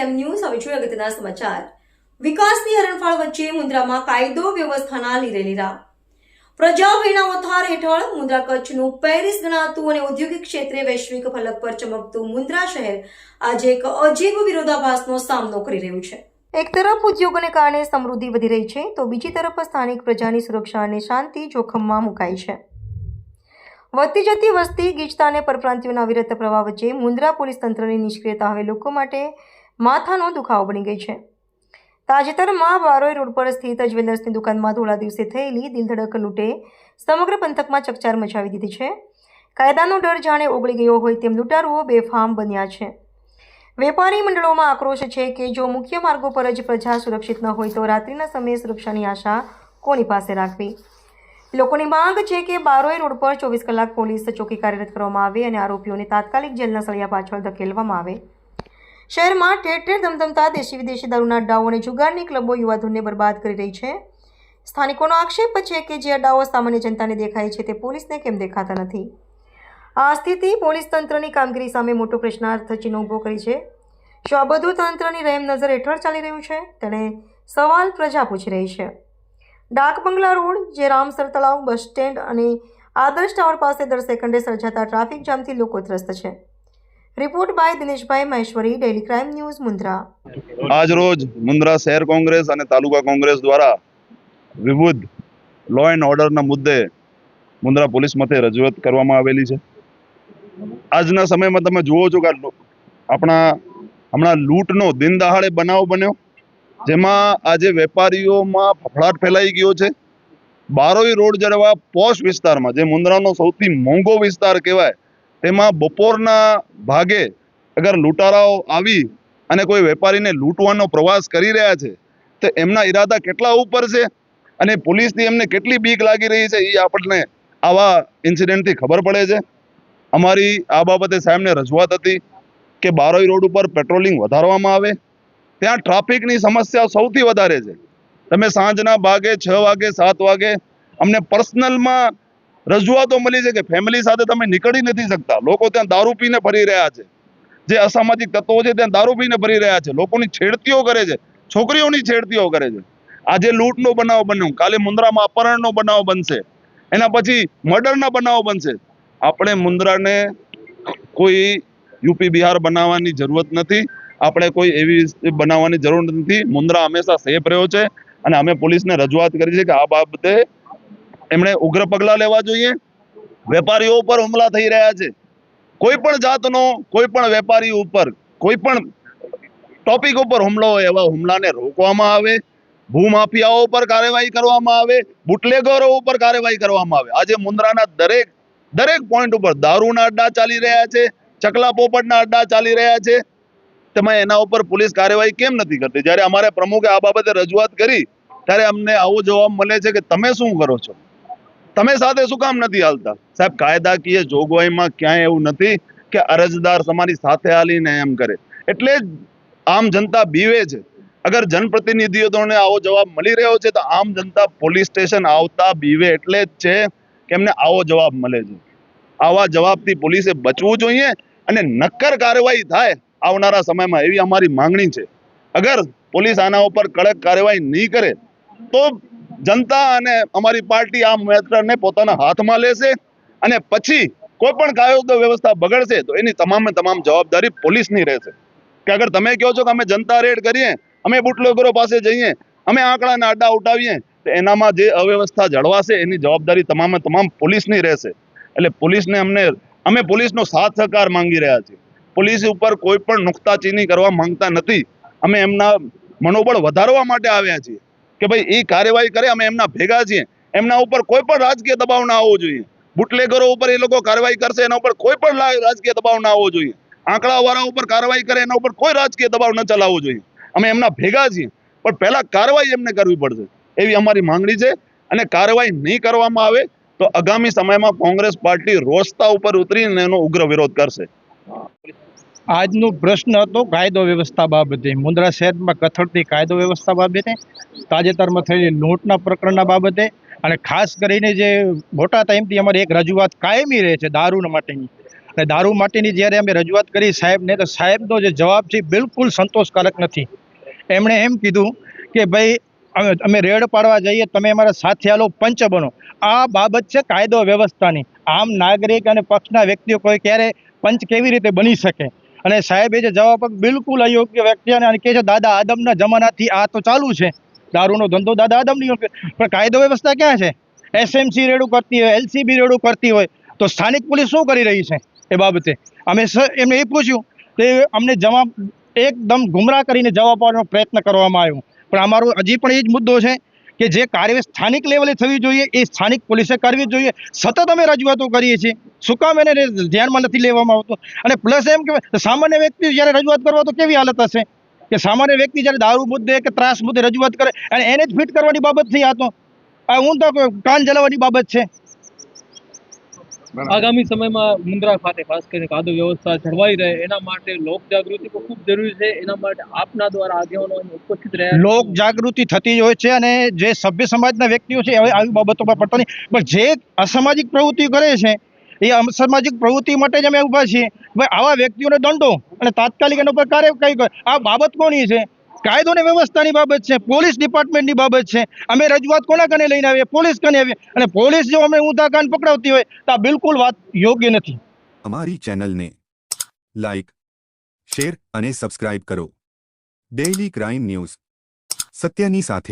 Crime news હવે જોઈએ અગત્યના સમાચાર. વિકાસની હરણફાળ વચ્ચે મુન્દ્રામાં કાયદો વ્યવસ્થાના લીરે લીરા પ્રજાભયના ઓથાર હેઠળ મુન્દ્રા કચ્છનું પેરિસ ગણાતું અને ઔદ્યોગિક ક્ષેત્રે વૈશ્વિક ફલક પર ચમકતું મુન્દ્રા શહેર આજે એક અજીબ વિરોધાભાસનો સામનો કરી રહ્યું છે. એક તરફ ઉદ્યોગોને કારણે સમૃદ્ધિ વધી રહી છે, તો બીજી તરફ સ્થાનિક પ્રજાની સુરક્ષા અને શાંતિ જોખમમાં મુકાઈ છે. વધતી જતી વસ્તી ગીચતા અને પરપ્રાંતિઓના અવિરત પ્રવાહ વચ્ચે મુન્દ્રા પોલીસ તંત્રની નિષ્ક્રિયતા હવે લોકો માટે માથાનો દુખાવો બની ગઈ છે. તાજેતરમાં બારોઈ રોડ પર સ્થિત જ્વેલર્સની દુકાનમાં ધોળા દિવસે થયેલી દિલધડક લૂંટે સમગ્ર પંથકમાં ચકચાર મચાવી દીધી છે. કાયદાનો ડર જાણે ઓગળી ગયો હોય તેમ લૂંટારુઓ બેફામ બન્યા છે. વેપારી મંડળોમાં આક્રોશ છે કે જો મુખ્ય માર્ગો પર જ પ્રજા સુરક્ષિત ન હોય તો રાત્રિના સમયે સુરક્ષાની આશા કોની પાસે રાખવી? લોકોની માંગ છે કે બારોઈ રોડ પર ચોવીસ કલાક પોલીસ ચોકી કાર્યરત કરવામાં આવે અને આરોપીઓને તાત્કાલિક જેલના સળિયા પાછળ ધકેલવામાં આવે. શહેરમાં ઠેર ઠેર ધમધમતા દેશી વિદેશી દારૂના અડ્ડાઓ અને જુગારની ક્લબો યુવાધનને બરબાદ કરી રહી છે. સ્થાનિકોનો આક્ષેપ છે કે જે અડ્ડાઓ સામાન્ય જનતાને દેખાય છે તે પોલીસને કેમ દેખાતા નથી? આ સ્થિતિ પોલીસ તંત્રની કામગીરી સામે મોટો પ્રશ્નાર્થ ચિહ્ન ઊભો કરી છે. શું આ બધું તંત્રની રહેમ નજર હેઠળ ચાલી રહ્યું છે, તેણે સવાલ પ્રજા પૂછી રહી છે. ડાક બંગલા રોડ, જે રામસર તળાવ, બસ સ્ટેન્ડ અને આદર્શ ટાવર પાસે દર સેકન્ડે સર્જાતા ટ્રાફિક જામથી લોકો ત્રસ્ત છે. Report by Dineshbhai Maheshwari daily crime news Mundra આજ રોજ મુન્દ્રા શહેર કોંગ્રેસ અને તાલુકા કોંગ્રેસ દ્વારા વિવિધ લો એન્ડ ઓર્ડરના મુદ્દે મુન્દ્રા પોલીસ મથે રજૂઆત કરવામાં આવેલી છે. આજના સમયમાં તમે જુઓ છો કે આપણા હમણાં લૂંટનો દિન દહાડે બનાવ બન્યો, જેમાં આજે વેપારીઓમાં ફફડાટ ફેલાઈ ગયો છે. બારોઈ રોડ જેવા પોશ વિસ્તારમાં, જે મુન્દ્રાનો સૌથી મોંઘો વિસ્તાર કહેવાય તેમાં બપોરના ભાગે અગર લૂંટારાઓ આવી અને કોઈ વેપારીને લૂંટવાનો પ્રવાસ કરી રહ્યા છે, તો એમના ઈરાદા કેટલા ઉપર છે અને પોલીસની એમને કેટલી બીક લાગી રહી છે એ આપણને આવા ઇન્સિડન્ટથી ખબર પડે છે. અમારી આ બાબતે સાહેબને રજૂઆત હતી કે બારોઈ રોડ ઉપર પેટ્રોલિંગ વધારવામાં આવે. ત્યાં ટ્રાફિકની સમસ્યા સૌથી વધારે છે. તમે સાંજના ભાગે છ વાગે, સાત વાગે અમને પર્સનલમાં રજૂઆતો મળી છે કે ફેમિલી સાથે તમે નીકળી નથી શકતા. લોકો ત્યાં દારૂ પીને ફરી રહ્યા છે. જે અસામાજિક તત્વો છે ત્યાં દારૂ પીને ફરી રહ્યા છે. લોકોની છેડતીઓ કરે છે. છોકરીઓની છેડતીઓ કરે છે. આજે લૂંટનો બનાવ બન્યો. કાલે મુંદ્રામાં અપહરણનો બનાવ બનશે. એના પછી મર્ડરના બનાવ બનશે. આપણે મુંદ્રાને કોઈ યુપી બિહાર બનાવવાની જરૂરત નથી. આપણે કોઈ એવી બનાવવાની જરૂર નથી. મુંદ્રા હંમેશા સેફ રહ્યો છે. અને અમે પોલીસને રજૂઆત કરી છે કે આ બાબતે એમણે ઉગ્ર પગલાં લેવા જોઈએ. વેપારીઓ ઉપર હુમલા થઈ રહ્યા છે. કોઈ પણ જાતનો, કોઈ પણ વેપારી ઉપર, કોઈ પણ ટોપિક ઉપર હુમલો હોય એવા હુમલાને રોકવામાં આવે. ભૂમાફિયાઓ ઉપર કાર્યવાહી કરવામાં આવે. બુટલેગરો ઉપર કાર્યવાહી કરવામાં આવે. આજે મુન્દ્રાના દરેક દરેક પોઈન્ટ ઉપર દારૂના અડ્ડા ચાલી રહ્યા છે. ચકલા પોપટના અડ્ડા ચાલી રહ્યા છે. તમે એના ઉપર પોલીસ કાર્યવાહી કેમ નથી કરતી? જ્યારે અમારે પ્રમુખે આ બાબતે રજૂઆત કરી, ત્યારે અમને આવો જવાબ મળે છે કે તમે શું કરો છો? તમે સાથે શું કામ નથી હાલતા? સાહેબ, કાયદાકીય જોગવાઈમાં ક્યાંય એવું નથી કે અરજદાર તમારી સાથે હાલીને એમ કરે. એટલે આમ જનતા બીવે છે. અગર જનપ્રતિનિધિઓને આવો જવાબ મળી રહ્યો છે, તો આમ જનતા પોલીસ સ્ટેશન આવતા બીવે એટલે જ છે કે એમને આવો જવાબ મળે છે. આવા જવાબથી પોલીસે બચવું જોઈએ અને નક્કર કાર્યવાહી થાય આવનારા સમયમાં એવી અમારી માંગણી છે. અગર પોલીસ આના ઉપર કડક કાર્યવાહી નહીં કરે, તો જનતા અને અમારી પાર્ટી આ મેટરને પોતાના હાથમાં લેશે અને પછી કોઈ પણ કાયદો વ્યવસ્થા બગડશે તો એની તમામે તમામ જવાબદારી પોલીસની રહેશે. કે અગર તમે કહો છો કે અમે જનતા રેડ કરીએ, અમે બુટલોગરો પાસે જઈએ, અમે આંકડાના આડા ઉઠાવીએ, તો એનામાં જે અવ્યવસ્થા જળવાશે એની જવાબદારી તમામે તમામ પોલીસની રહેશે. એટલે પોલીસને અમને, અમે પોલીસનો સાથ સહકાર માંગી રહ્યા છીએ. પોલીસ ઉપર કોઈ પણ નુકતાચીની કરવા માંગતા નથી. અમે એમના મનોબળ વધારવા માટે આવ્યા છીએ. કે ભાઈ એ કાર્યવાહી કરે, અમે એમના ભેગા છીએ. એમના ઉપર કોઈ પણ રાજકીય દબાવ ના આવવો જોઈએ. બુટલેગરો ઉપર એ લોકો કાર્યવાહી કરશે, એના ઉપર કોઈ પણ રાજકીય દબાવ ના આવવો જોઈએ. આંકડાવાળા ઉપર કાર્યવાહી કરે, એના ઉપર કોઈ રાજકીય દબાવ ન ચલાવવો જોઈએ. અમે એમના ભેગા છીએ, પણ પહેલાં કાર્યવાહી એમને કરવી પડશે. એવી અમારી માંગણી છે. અને કાર્યવાહી નહીં કરવામાં આવે, તો આગામી સમયમાં કોંગ્રેસ પાર્ટી રોસ્તા ઉપર ઉતરીને એનો ઉગ્ર વિરોધ કરશે. આજનો પ્રશ્ન હતો કાયદો વ્યવસ્થા બાબતે. મુન્દ્રા શહેરમાં કથળતી કાયદો વ્યવસ્થા બાબતે, તાજેતરમાં થયેલી લૂંટના પ્રકરણના બાબતે અને ખાસ કરીને જે મોટા ટાઈમથી અમારી એક રજૂઆત કાયમી રહે છે દારૂના માટેની. અને દારૂ માટેની જ્યારે અમે રજૂઆત કરી સાહેબને, તો સાહેબનો જે જવાબ છે બિલકુલ સંતોષકારક નથી. એમણે એમ કીધું કે ભાઈ અમે રેડ પાડવા જઈએ, તમે અમારા સાથે આલો, પંચ બનો. આ બાબત છે કાયદો વ્યવસ્થાની. આમ નાગરિક અને પક્ષના વ્યક્તિઓ કોઈ ક્યારે પંચ કેવી રીતે બની શકે? અને સાહેબ એ જે જવાબ બિલકુલ અયોગ્ય વ્યક્તિ અને કહે છે દાદા આદમના જમાનાથી આ તો ચાલુ છે. દારૂનો ધંધો દાદા આદમની પણ કાયદો વ્યવસ્થા ક્યાં છે? એસએમસી રેડું કરતી હોય એલસીબી રેડું કરતી હોય, તો સ્થાનિક પોલીસ શું કરી રહી છે એ બાબતે? અમે એમને એ પૂછ્યું તે અમને જવાબ એકદમ ગુમરાહ કરીને જવાબ આપવાનો પ્રયત્ન કરવામાં આવ્યો. પણ અમારો હજી પણ એ જ મુદ્દો છે કે જે કાર્યવાહી સ્થાનિક લેવલે થવી જોઈએ, એ સ્થાનિક પોલીસે કરવી જોઈએ. સતત અમે રજૂઆતો કરીએ છીએ. શું કામ એને ધ્યાનમાં નથી લેવામાં આવતું? અને પ્લસ એમ કે સામાન્ય વ્યક્તિ જ્યારે રજૂઆત કરવા તો કેવી હાલત હશે? કે સામાન્ય વ્યક્તિ જ્યારે દારૂ મુદ્દે કે ત્રાસ મુદ્દે રજૂઆત કરે, અને એને જ ફિટ કરવાની બાબત થઈ આ તો. આ તો કાન જલાવવાની બાબત છે. આગામી સમયમાં મુન્દ્રા ખાતે ખાસ કરીને કાયદો વ્યવસ્થા જળવાઈ રહે એના માટે લોક જાગૃતિ પણ ખૂબ જરૂરી છે. એના માટે આપના દ્વારા આગેવાનો ઉપસ્થિત રહ્યા લોક જાગૃતિ થતી જ હોય છે અને જે સભ્ય સમાજના વ્યક્તિઓ છે હવે આવી બાબતોમાં પડતા નહીં પણ જે અસામાજિક પ્રવૃત્તિઓ કરે છે એ અસામાજિક પ્રવૃત્તિ માટે જ અમે ઊભા છીએ. ભાઈ આવા વ્યક્તિઓને દંડો અને તાત્કાલિક એના ઉપર કાર્યવાહી કરે. આ બાબત કોની છે? કાયદો અને વ્યવસ્થાની બાબત છે, પોલીસ ડિપાર્ટમેન્ટની બાબત છે, અમે રજૂઆત કોના કને લઈને આવીએ? પોલીસ કને આવીએ? અને પોલીસ જો અમે ઊંધા કાન પકડાવતી હોય, તો બિલકુલ વાત યોગ્ય નથી. અમારી ચેનલને લાઇક શેર અને સબસ્ક્રાઇબ કરો. Daily crime news. સત્યની સાથે.